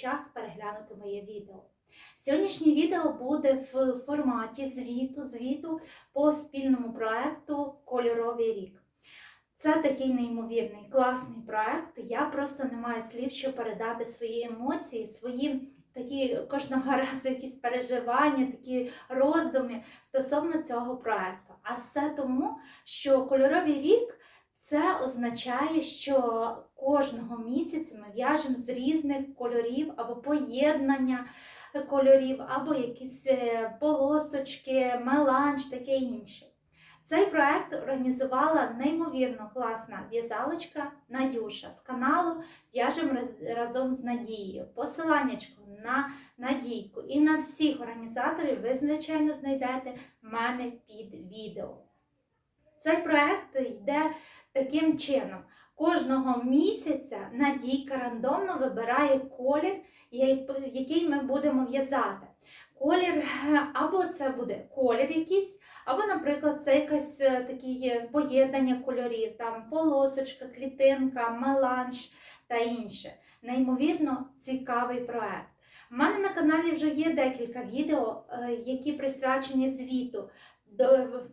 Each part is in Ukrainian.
час переглянути моє відео. Сьогоднішнє відео буде в форматі звіту, звіту по спільному проекту Кольоровий рік. Це такий неймовірний, класний проект. Я просто не маю слів, щоб передати свої емоції, свої такі кожного разу якісь переживання, такі роздуми стосовно цього проекту. А все тому, що кольоровий рік. Це означає, що кожного місяця ми в'яжемо з різних кольорів або поєднання кольорів, або якісь е, полосочки, меланж, таке інше. Цей проект організувала неймовірно класна в'язалочка Надюша з каналу В'яжемо разом з Надією. Посиланнячко на Надійку і на всіх організаторів ви, звичайно, знайдете в мене під відео. Цей проект йде таким чином. Кожного місяця Надійка рандомно вибирає колір, який ми будемо в'язати. Колір, або це буде колір якийсь, або, наприклад, це якесь е, таке поєднання кольорів, там полосочка, клітинка, меланж та інше. Неймовірно цікавий проект. У мене на каналі вже є декілька відео, е, які присвячені звіту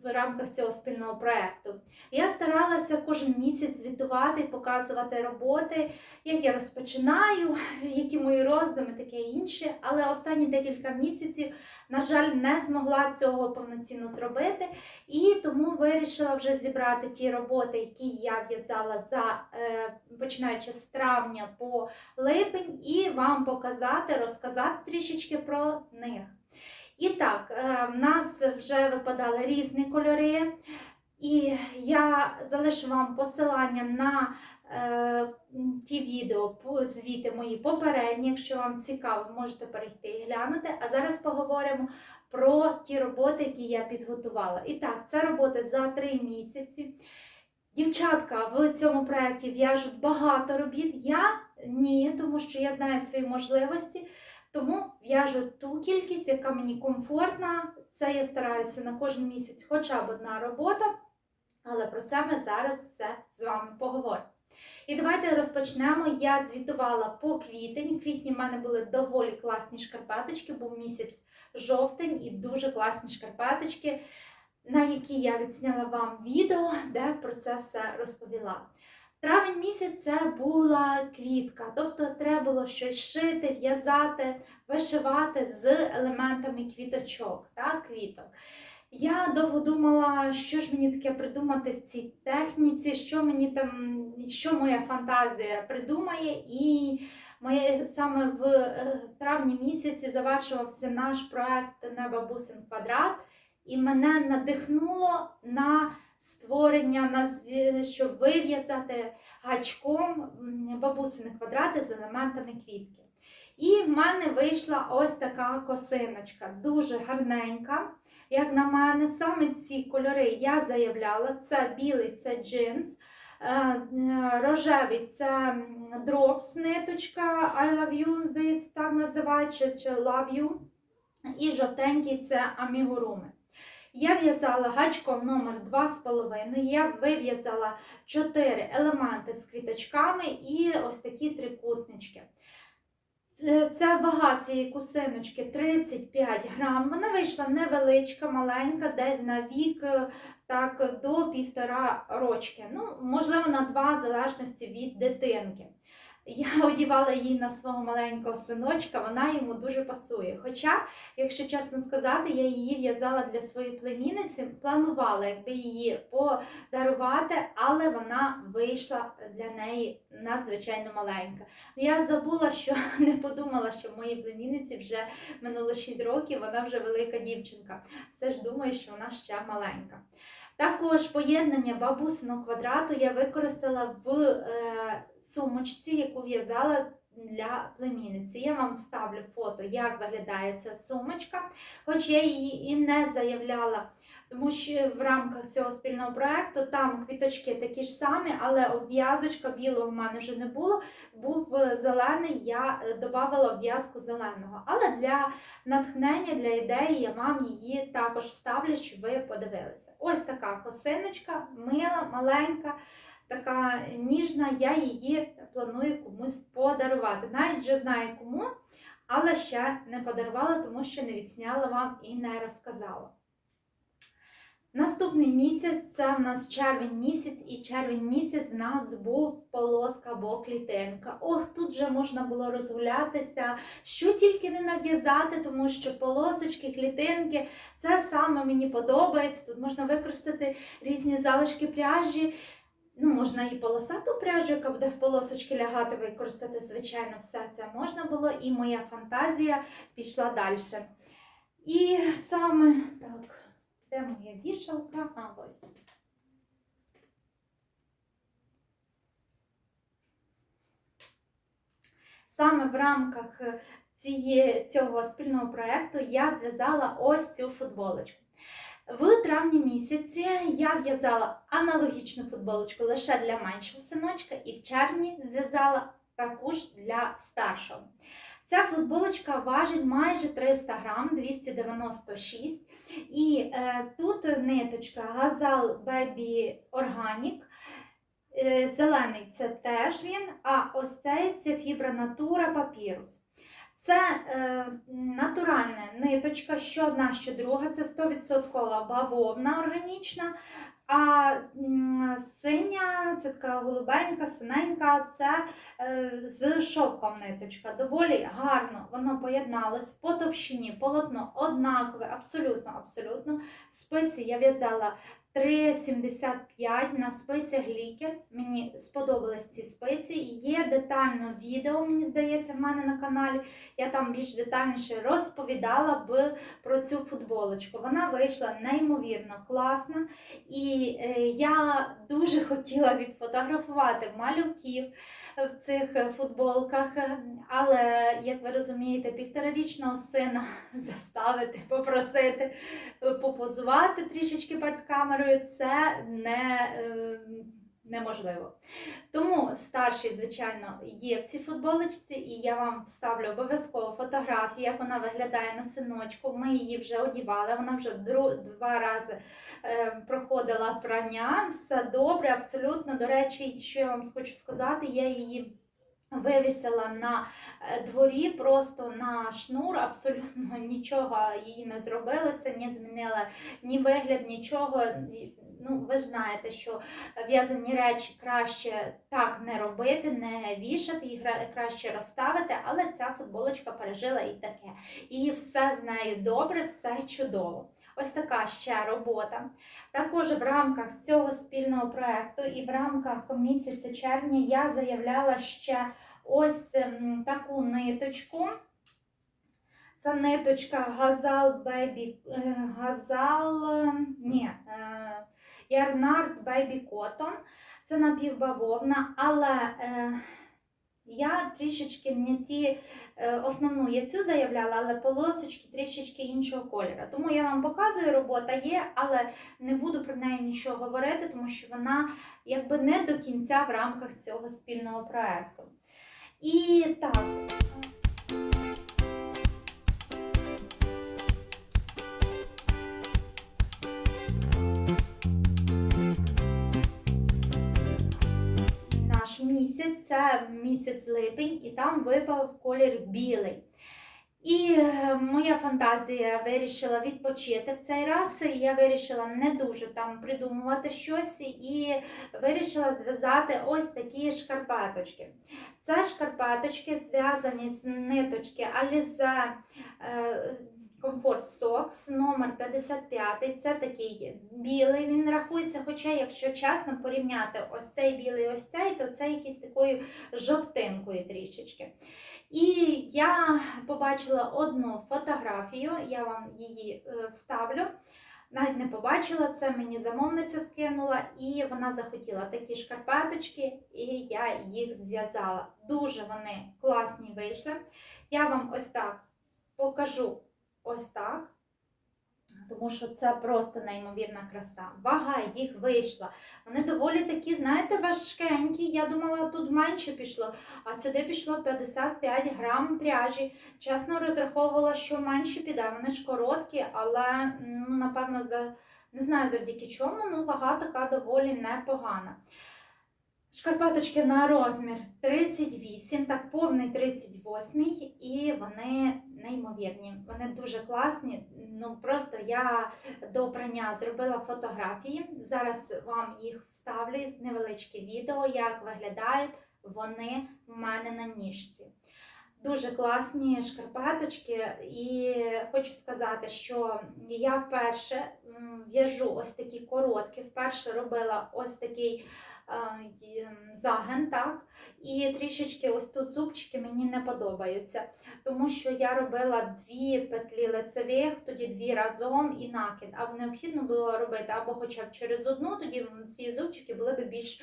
в рамках цього спільного проекту. Я старалася кожен місяць звітувати і показувати роботи, як я розпочинаю, які мої роздуми, таке інше. Але останні декілька місяців, на жаль, не змогла цього повноцінно зробити. І тому вирішила вже зібрати ті роботи, які я в'язала за е, починаючи з травня по липень, і вам показати, розказати трішечки про них. І так, е, в нас вже випадали різні кольори, і я залишу вам посилання на е, ті відео, звіти мої попередні. Якщо вам цікаво, можете перейти і глянути. А зараз поговоримо про ті роботи, які я підготувала. І так, це роботи за три місяці. Дівчатка в цьому проєкті в'яжуть багато робіт. Я ні, тому що я знаю свої можливості. Тому в'яжу ту кількість, яка мені комфортна. Це я стараюся на кожен місяць хоча б одна робота. Але про це ми зараз все з вами поговоримо. І давайте розпочнемо. Я звітувала по квітень. В квітні в мене були доволі класні шкарпеточки, був місяць жовтень і дуже класні шкарпеточки, на які я відсняла вам відео, де про це все розповіла. Травень місяць це була квітка, тобто треба було щось шити, в'язати, вишивати з елементами квіточок, так, квіток. Я довго думала, що ж мені таке придумати в цій техніці, що мені там, що моя фантазія придумає. І моє саме в е, травні місяці завершувався наш проект Небабусин квадрат, і мене надихнуло на створення, щоб вив'язати гачком бабусини квадрати з елементами квітки. І в мене вийшла ось така косиночка, дуже гарненька. Як на мене, саме ці кольори я заявляла: це білий це джинс, е, е, рожевий це дропс ниточка, I love you, здається, так називають, чи, чи love you. І жовтенький це амігуруми. Я в'язала гачком номер 2,5. Я вив'язала 4 елементи з квіточками і ось такі трикутнички. Це- вага цієї кусиночки 35 грам. Вона вийшла невеличка, маленька, десь на вік е, так, до півтора рочки. Ну, можливо, на два, в залежності від дитинки. Я одівала її на свого маленького синочка, вона йому дуже пасує. Хоча, якщо чесно сказати, я її в'язала для своєї племінниці, планувала якби її подарувати, але вона вийшла для неї надзвичайно маленька. Я забула, що не подумала, що моїй племінниці вже минуло 6 років, вона вже велика дівчинка. Все ж думаю, що вона ще маленька. Також поєднання бабусиного квадрату я використала в е, сумочці, яку в'язала для племінниці. Я вам вставлю фото, як виглядає ця сумочка, хоч я її і не заявляла, тому що в рамках цього спільного проекту там квіточки такі ж самі, але обв'язочка білого в мене вже не було. Був е, зелений, я е, додавала обв'язку зеленого. Але для натхнення, для ідеї я вам її також вставлю, щоб ви подивилися. Ось така косиночка, мила, маленька. така ніжна, я її планую комусь подарувати. Навіть вже знаю кому, але ще не подарувала, тому що не відсняла вам і не розказала. Наступний місяць це в нас червень місяць, і червень місяць в нас був полоска або клітинка. Ох, тут вже можна було розгулятися, що тільки не нав'язати, тому що полосочки, клітинки це саме мені подобається. Тут можна використати різні залишки пряжі. Ну, можна і полосату пряжу, яка буде в полосочки лягати, використати, звичайно, все це можна було, і моя фантазія пішла далі. І саме так. Де моя вішалка? А ось. Саме в рамках ціє, цього спільного проєкту я зв'язала ось цю футболочку. В травні місяці я в'язала аналогічну футболочку лише для меншого синочка, і в червні зв'язала також для старшого. Ця футболочка важить майже 300 грам, 296 і е, тут ниточка Gazal Baby Organic. Е, зелений це теж він, а ось цей це фібра натура папірус. Це е, натуральна ниточка, що одна, що друга, це 100% бавовна органічна. А синя, це така голубенька, синенька, це е, з шовком ниточка. Доволі гарно воно поєдналось по товщині, полотно однакове, абсолютно, абсолютно. Спиці я в'язала 3,75 на спицях глікер. Мені сподобались ці спиці. Є детально відео, мені здається, в мене на каналі. Я там більш детальніше розповідала б про цю футболочку. Вона вийшла неймовірно класна. І е, я дуже хотіла відфотографувати малюків в цих е, футболках, але, як ви розумієте, півторарічного сина заставити, попросити е, попозувати трішечки перед камерою це не. Неможливо. Тому старший, звичайно, є в цій футболочці, і я вам вставлю обов'язково фотографію, як вона виглядає на синочку. Ми її вже одівали, вона вже два рази е, проходила прання. Все добре, абсолютно. До речі, що я вам хочу сказати, я її. Вивісила на е, дворі просто на шнур, абсолютно нічого її не зробилося, не змінила ні вигляд, нічого. Ну, ви ж знаєте, що в'язані речі краще так не робити, не вішати, їх краще розставити, але ця футболочка пережила і таке. І все з нею добре, все чудово. Ось така ще робота. Також в рамках цього спільного проекту і в рамках місяця червня я заявляла ще ось ем, таку ниточку. Це ниточка Газал Baby, е, Газал, е, ні, е, Ярнард Baby Cotton. Це напівбавовна, але е, я трішечки не ті е, основну я цю заявляла, але полосочки трішечки іншого кольору. Тому я вам показую, робота є, але не буду про неї нічого говорити, тому що вона якби не до кінця в рамках цього спільного проекту. І так. Це місяць липень, і там випав колір білий. І е, моя фантазія вирішила відпочити в цей раз. і Я вирішила не дуже там придумувати щось і вирішила зв'язати ось такі шкарпеточки. Це шкарпеточки зв'язані з ниточки Alize е, Comfort Socks номер 55. Це такий білий він рахується. Хоча, якщо чесно порівняти ось цей білий, ось цей, то це якийсь такою жовтинкою трішечки. І я побачила одну фотографію, я вам її е, вставлю. Навіть не побачила це, мені замовниця скинула, і вона захотіла такі шкарпеточки, і я їх зв'язала. Дуже вони класні вийшли. Я вам ось так покажу ось так. Тому що це просто неймовірна краса. Вага їх вийшла. Вони доволі такі, знаєте, важкенькі. Я думала, тут менше пішло, а сюди пішло 55 грам пряжі. Чесно розраховувала, що менше піде. Вони ж короткі, але ну, напевно, за не знаю завдяки чому, ну вага така доволі непогана. Шкарпеточки на розмір 38, так повний 38, і вони неймовірні. Вони дуже класні. Ну просто я до прання зробила фотографії. Зараз вам їх вставлю невеличке відео, як виглядають вони в мене на ніжці. Дуже класні шкарпеточки, і хочу сказати, що я вперше в'яжу ось такі короткі, вперше робила ось такий загин, так, і трішечки ось тут зубчики мені не подобаються, тому що я робила дві петлі лицевих, тоді дві разом і накид, а необхідно було робити або хоча б через одну, тоді ці зубчики були б більш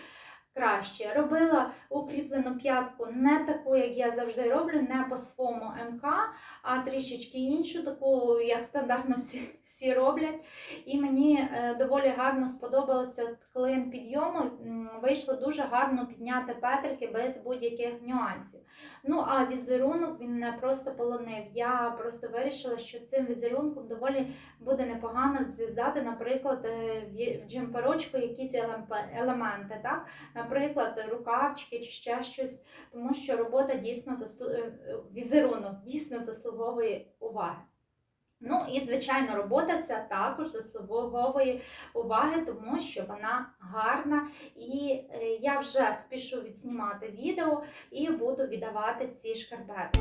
краще. Робила укріплену п'ятку не таку, як я завжди роблю, не по своєму МК, а трішечки іншу, таку, як стандартно всі, всі роблять. І мені е, доволі гарно сподобалося клин підйому. Вийшло дуже гарно підняти петельки без будь-яких нюансів. Ну, а візерунок він не просто полонив. Я просто вирішила, що цим візерунком доволі буде непогано зв'язати, наприклад, е, в- джемперочку якісь елементи. Так? наприклад, рукавчики чи ще щось, тому що робота дійсно е, візерунок дійсно заслуговує уваги. Ну і звичайно, робота ця також заслуговує уваги, тому що вона гарна. І е, я вже спішу відснімати відео і буду віддавати ці шкарпетки.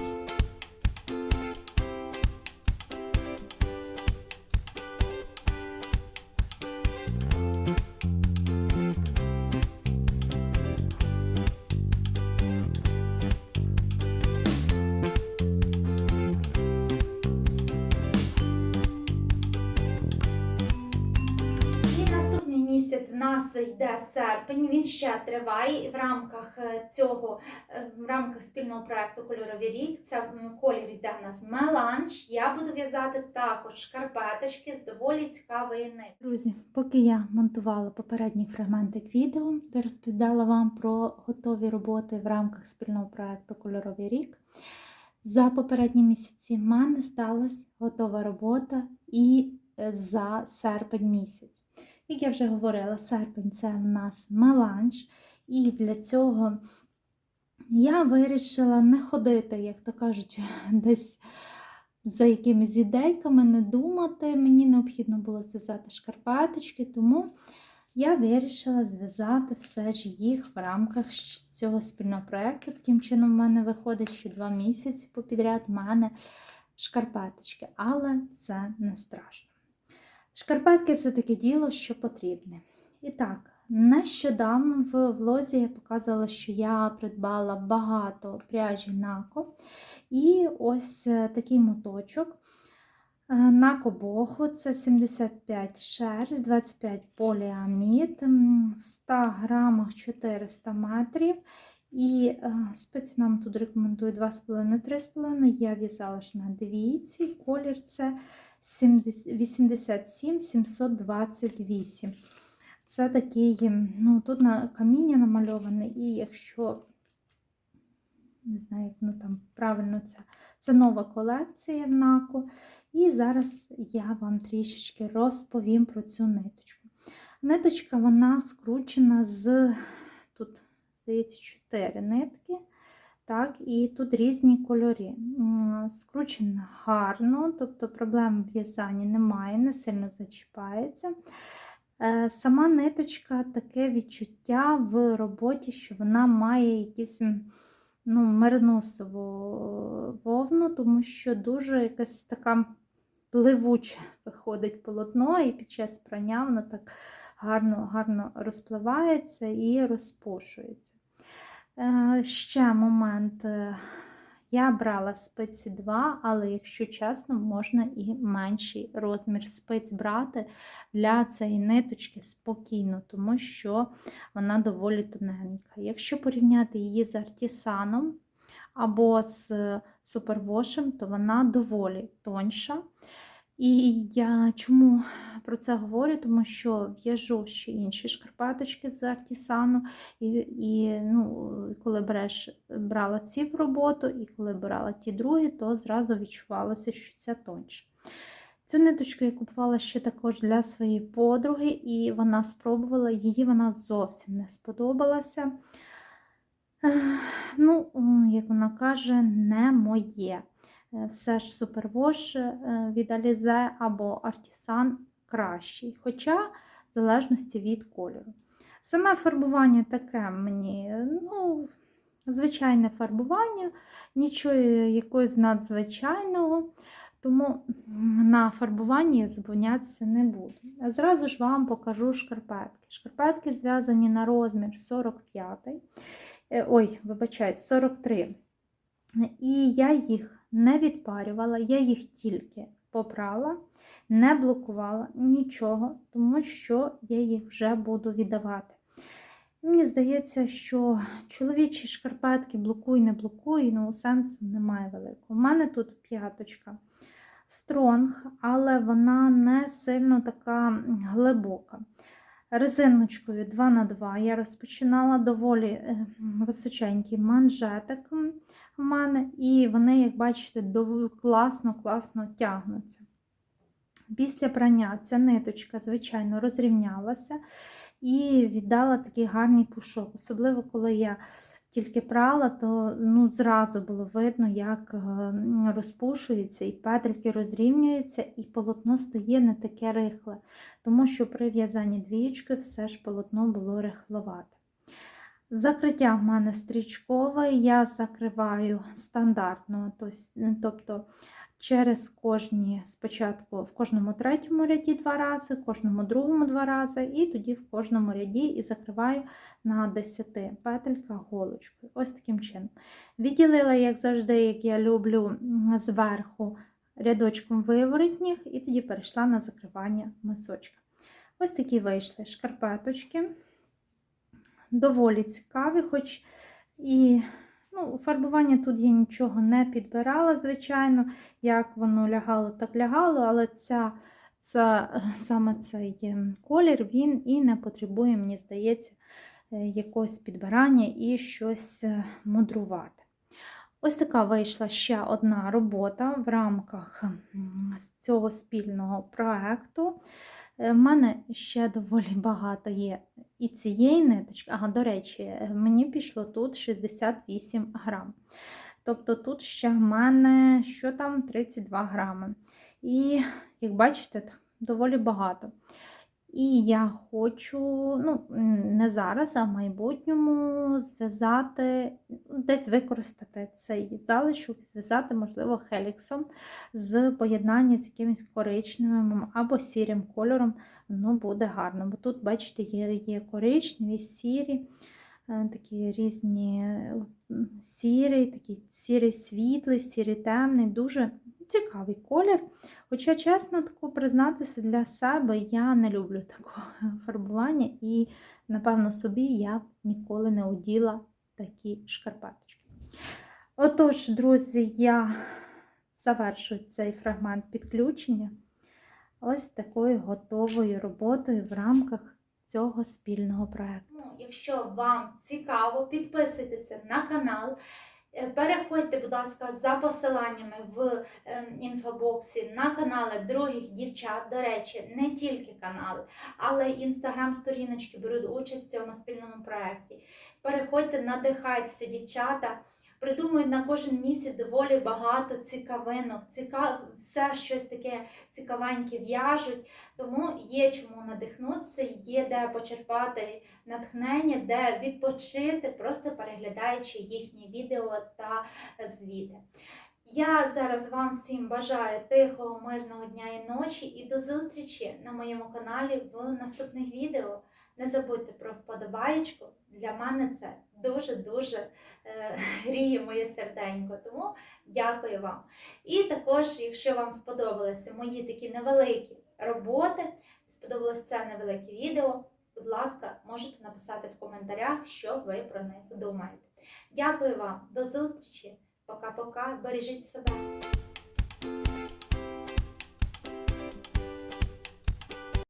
Нас йде серпень. Він ще триває в рамках е, цього, е, в рамках спільного проекту Кольоровий рік. Це колір йде в нас меланж. Я буду в'язати також шкарпеточки з доволі цікавої нитки. Друзі, поки я монтувала попередній фрагментик відео, де розповідала вам про готові роботи в рамках спільного проекту Кольоровий рік. За попередні місяці в мене сталася готова робота і е, за серпень місяць. Як я вже говорила, серпень це в нас меланж, і для цього я вирішила не ходити, як то кажуть, десь за якимись ідейками, не думати. Мені необхідно було зв'язати шкарпеточки, тому я вирішила зв'язати все ж їх в рамках цього спільного проєкту. Таким чином, в мене виходить, що два місяці попідряд в мене шкарпеточки, але це не страшно. Шкарпетки це таке діло, що потрібне. І так, нещодавно в влозі я показувала, що я придбала багато пряжі Нако. І ось е, такий моточок. Е, Нако Боху це 75 шерсть, 25 поліамід, в 100 грамах 400 метрів. І е, спеці нам тут рекомендую 2,5-3,5. Я в'язала ж на двійці. Колір це 87 728. Це такий, ну, тут на каміння намальоване, і якщо, не знаю, як воно там правильно це, це нова колекція в НАКО. І зараз я вам трішечки розповім про цю ниточку. Ниточка вона скручена з, тут, здається, 4 нитки. Так, і тут різні кольори. Скручена гарно, тобто проблем в в'язанні немає, не сильно зачіпається. Е, Сама ниточка таке відчуття в роботі, що вона має якісь ну, мериносову вовну, тому що дуже якась така пливуче виходить полотно, і під час прання воно так гарно, гарно розпливається і розпушується. Е, Ще момент. е, Я брала спиці 2, але, якщо чесно, можна і менший розмір спиць брати для цієї ниточки спокійно, тому що вона доволі тоненька. Якщо порівняти її з артісаном або з супервошем, то вона доволі тоньша. І я чому про це говорю? Тому що в'яжу ще інші шкарпеточки з артісану, і, і ну, коли береш, брала ці в роботу, і коли брала ті другі, то зразу відчувалося, що це тоньше. Цю ниточку я купувала ще також для своєї подруги, і вона спробувала, її вона зовсім не сподобалася. Ну, як вона каже, не моє. Е, Все ж супервош е, від Alize або Artisan кращий, хоча в залежності від кольору. Саме фарбування таке мені, ну, звичайне фарбування, нічого якогось надзвичайного. Тому на фарбуванні я зупинятися не буду. Зразу ж вам покажу шкарпетки. Шкарпетки зв'язані на розмір 45, е, ой, вибачайте, 43. І я їх не відпарювала, я їх тільки попрала, не блокувала нічого, тому що я їх вже буду віддавати. Мені здається, що чоловічі шкарпетки блокуй, не блокуй, ну сенсу немає великого. У мене тут п'яточка стронг, але вона не сильно така глибока. Резиночкою 2х2 я розпочинала доволі е, височенький манжетик у мене, і вони, як бачите, класно-класно тягнуться. Після прання ця ниточка, звичайно, розрівнялася і віддала такий гарний пушок. Особливо, коли я тільки прала, то ну, зразу було видно, як е, розпушується, і петельки розрівнюються, і полотно стає не таке рихле, тому що при в'язанні двієчки все ж полотно було рихловате. Закриття в мене стрічкове, я закриваю стандартно, тобто через кожні, спочатку в кожному третьому ряді два рази, в кожному другому два рази, і тоді в кожному ряді і закриваю на 10 петельках голочкою. Ось таким чином. Відділила, як завжди, як я люблю, зверху рядочком виворотніх, і тоді перейшла на закривання мисочка. Ось такі вийшли шкарпеточки. Доволі цікаві, хоч і Ну, Фарбування тут я нічого не підбирала, звичайно, як воно лягало, так лягало, але ця, ця, саме цей ем, колір він і не потребує, мені здається, е, якогось підбирання і щось е, мудрувати. Ось така вийшла ще одна робота в рамках цього спільного проєкту. Е, мене ще доволі багато є і цієї ниточки. Ага, до речі, е, мені пішло тут 68 грам. Тобто тут ще в мене що там 32 грами. І, як бачите, доволі багато. І я хочу, ну, не зараз, а в майбутньому зв'язати, десь використати цей залишок, зв'язати, можливо, хеліксом з поєднання з якимось коричневим або сірим кольором, воно буде гарно. Бо тут, бачите, є є коричневі, сірі, е, такі різні сірий, такий сірий світлий, сірий темний, дуже цікавий колір. Хоча, чесно, таку признатися для себе, я не люблю такого фарбування, і, напевно, собі я ніколи не оділа такі шкарпеточки. Отож, друзі, я завершую цей фрагмент підключення ось такою готовою роботою в рамках цього спільного проєкту. Ну, якщо вам цікаво, підписуйтеся на канал. Е, переходьте, будь ласка, за посиланнями в ем, інфобоксі на канали других дівчат. До речі, не тільки канали, але й інстаграм-сторіночки беруть участь в цьому спільному проєкті. Переходьте, надихайтеся, дівчата. Придумують на кожен місяць доволі багато цікавинок, цікав... все щось таке цікавеньке в'яжуть, тому є чому надихнутися, є де почерпати натхнення, де відпочити, просто переглядаючи їхні відео та звіти. Я зараз вам всім бажаю тихого, мирного дня і ночі і до зустрічі на моєму каналі в наступних відео. Не забудьте про вподобаєчку. Для мене це дуже-дуже е, гріє моє серденько. Тому дякую вам. І також, якщо вам сподобалися мої такі невеликі роботи, сподобалось це невелике відео, будь ласка, можете написати в коментарях, що ви про них думаєте. Дякую вам, до зустрічі! Пока-пока, бережіть себе!